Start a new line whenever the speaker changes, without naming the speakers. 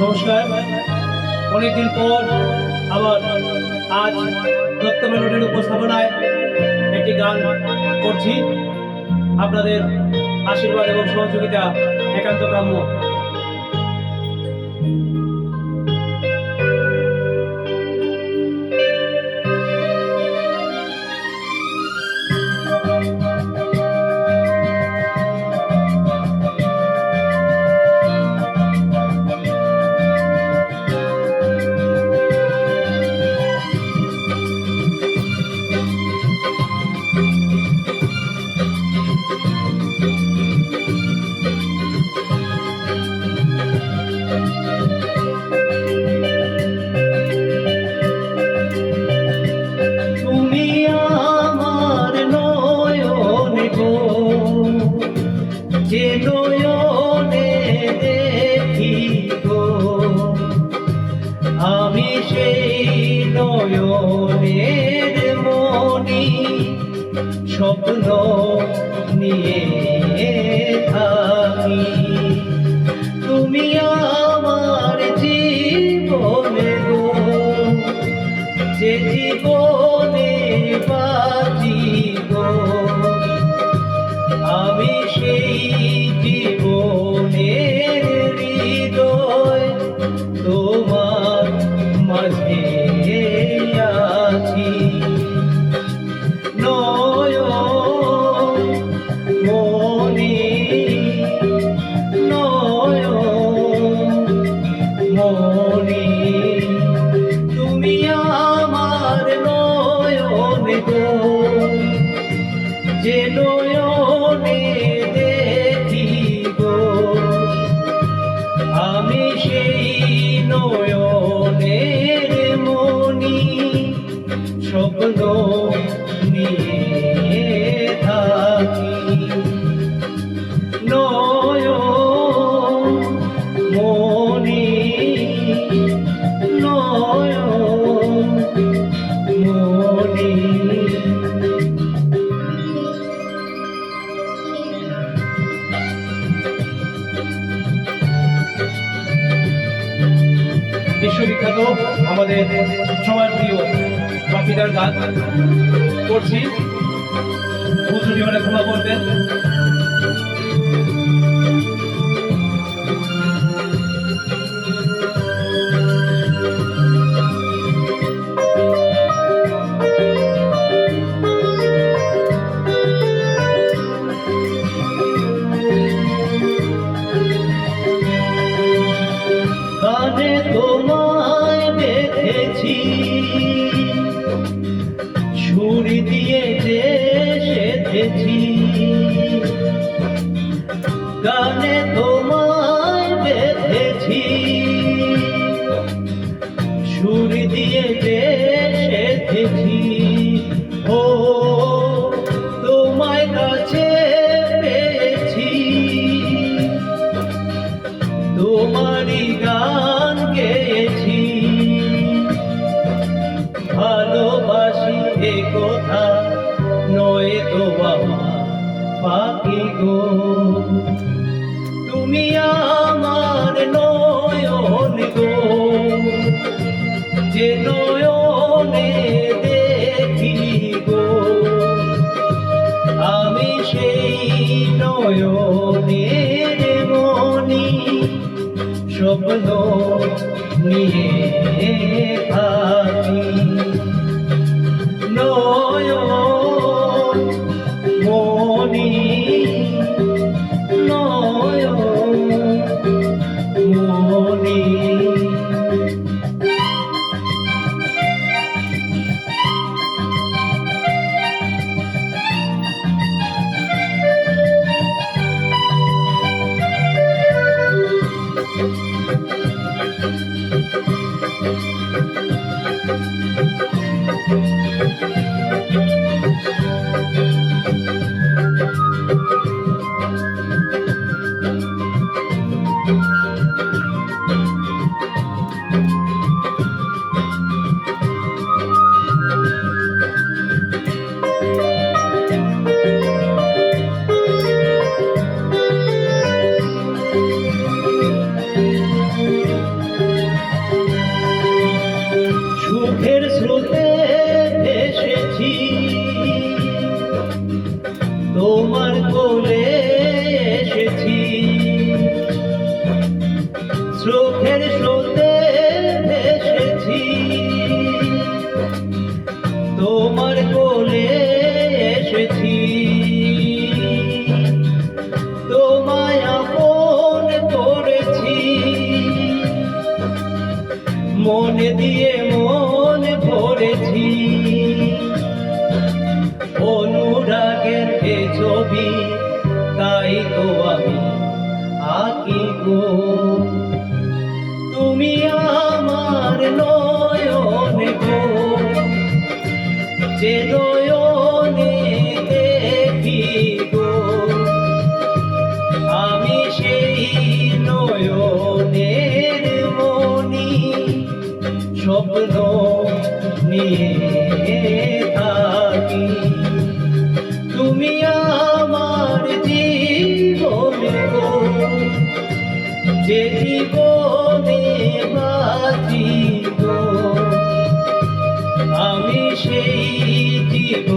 নমস্কার। অনেকদিন পর আবার আজ দত্ত মেলোডির উপস্থাপনায় একটি গান করছি। আপনাদের আশীর্বাদ এবং সহযোগিতা একান্ত কাম্য
Thank you. নয়ন
বিশ্ববিখ্যাত আমাদের সবার প্রিয় বাপিদার গান করছি। ভুল জীবনে ক্ষমা করবেন।
সেধেছি গানে তোমায় বেঁধেছি। ছুরি দিয়ে যে সেধেছি ও, তোমায় কাছে পেয়েছি। তোমারই গান গেয়েছি। ভালোবাসি এ পাখি গো। তুমি আমার নয়ন গো। যে নয়নে দেখি গো। আমি সেই নয়নের মনি, স্বপ্ন নিয়ে থাকি। দিয়ে মন ভরেছি। অনুরাগের এ ছবি তাই তো আমি আঁকি গো। তুমি আমার জীবন গো যে জীবনে বাঁচি গো আমি সেই জীবন